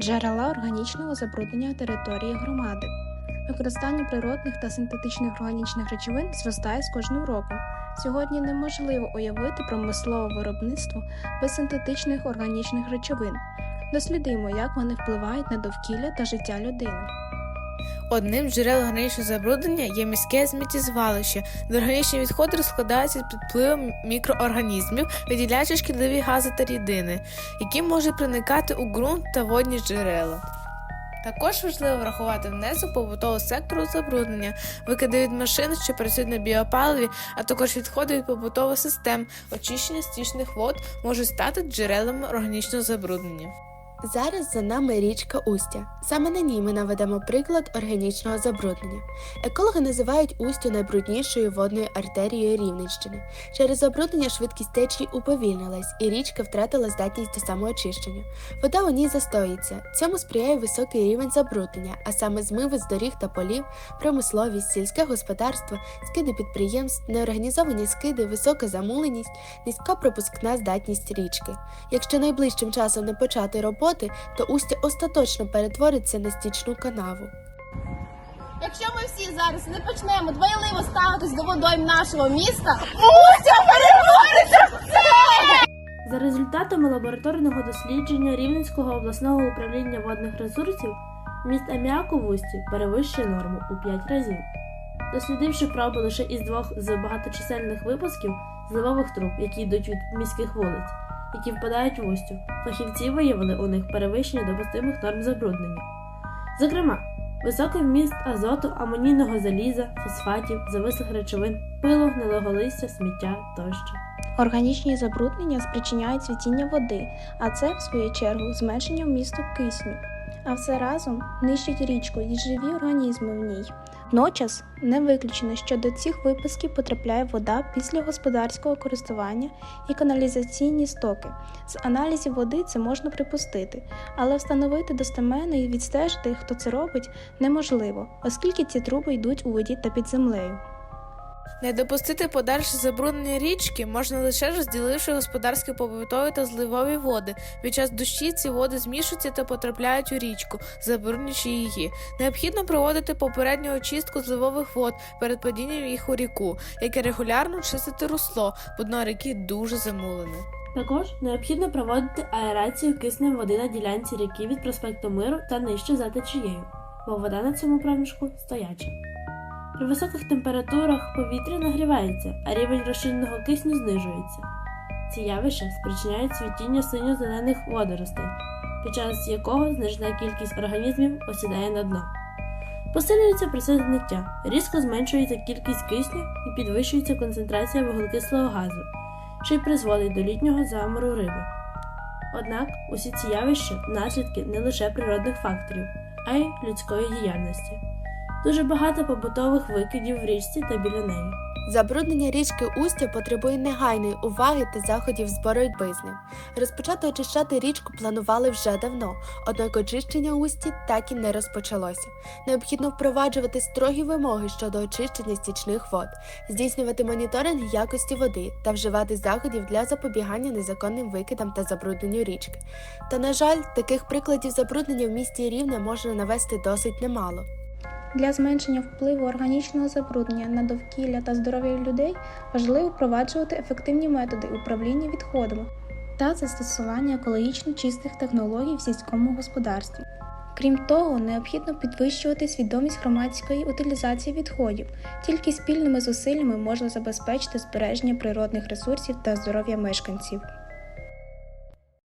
Джерела органічного забруднення території громади. Використання природних та синтетичних органічних речовин зростає з кожним роком. Сьогодні неможливо уявити промислове виробництво без синтетичних органічних речовин. Дослідимо, як вони впливають на довкілля та життя людини. Одним з джерел органічного забруднення є міське сміттєзвалище, де органічні відходи розкладаються під впливом мікроорганізмів, виділяючи шкідливі гази та рідини, які можуть проникати у ґрунт та водні джерела. Також важливо врахувати внесок побутового сектору забруднення, викиди від машин, що працюють на біопаливі, а також відходи від побутових систем, очищення стічних вод можуть стати джерелами органічного забруднення. Зараз за нами річка Устя. Саме на ній ми наведемо приклад органічного забруднення. Екологи називають Устю найбруднішою водною артерією Рівненщини. Через забруднення швидкість течії уповільнилась, і річка втратила здатність до самоочищення. Вода у ній застоїться. Цьому сприяє високий рівень забруднення, а саме змиви з доріг та полів, промисловість, сільське господарство, скиди підприємств, неорганізовані скиди, висока замуленість, низька пропускна здатність річки. Якщо найближчим часом не почати роботи, то Устя остаточно перетвориться на стічну канаву. Якщо ми всі зараз не почнемо дбайливо ставитись до водойм нашого міста, Устя перетвориться в це! За результатами лабораторного дослідження Рівненського обласного управління водних ресурсів, міст аміаку в Усті перевищує норму у 5 разів. Дослідивши проби лише із двох з багаточисельних випусків зливових труб, які йдуть від міських вулиць, які впадають в Устю, фахівці виявили у них перевищення допустимих норм забруднення. Зокрема, високий вміст азоту, амонійного заліза, фосфатів, завислих речовин, пилу, гнилого листя, сміття тощо. Органічні забруднення спричиняють цвітіння води, а це, в свою чергу, зменшення вмісту кисню. А все разом нищить річку і живі організми в ній. Водночас не виключено, що до цих випусків потрапляє вода після господарського користування і каналізаційні стоки. З аналізів води це можна припустити, але встановити достеменно і відстежити, хто це робить, неможливо, оскільки ці труби йдуть у воді та під землею. Не допустити подальше забруднення річки можна лише розділивши господарські побутові та зливові води. Під час дощі ці води змішуються та потрапляють у річку, забруднюючи її. Необхідно проводити попередню очистку зливових вод перед падінням їх у ріку, як і регулярно чистити русло, бо дно ріки дуже замулене. Також необхідно проводити аерацію киснем води на ділянці ріки від проспекту Миру та нижче за течією, бо вода на цьому проміжку стояча. При високих температурах повітря нагрівається, а рівень розчиненого кисню знижується. Ці явища спричиняють цвітіння синьо-зелених водоростей, під час якого значна кількість організмів осідає на дно. Посилюється процес гниття, різко зменшується кількість кисню і підвищується концентрація вуглекислого газу, що й призводить до літнього замору риби. Однак усі ці явища наслідки не лише природних факторів, а й людської діяльності. Дуже багато побутових викидів в річці та біля неї. Забруднення річки Устя потребує негайної уваги та заходів з боротьби з ним. Розпочати очищати річку планували вже давно, однак очищення Усті так і не розпочалося. Необхідно впроваджувати строгі вимоги щодо очищення стічних вод, здійснювати моніторинг якості води та вживати заходів для запобігання незаконним викидам та забрудненню річки. Та, на жаль, таких прикладів забруднення в місті Рівне можна навести досить немало. Для зменшення впливу органічного забруднення на довкілля та здоров'я людей важливо впроваджувати ефективні методи управління відходами та застосування екологічно чистих технологій в сільському господарстві. Крім того, необхідно підвищувати свідомість громадської утилізації відходів. Тільки спільними зусиллями можна забезпечити збереження природних ресурсів та здоров'я мешканців.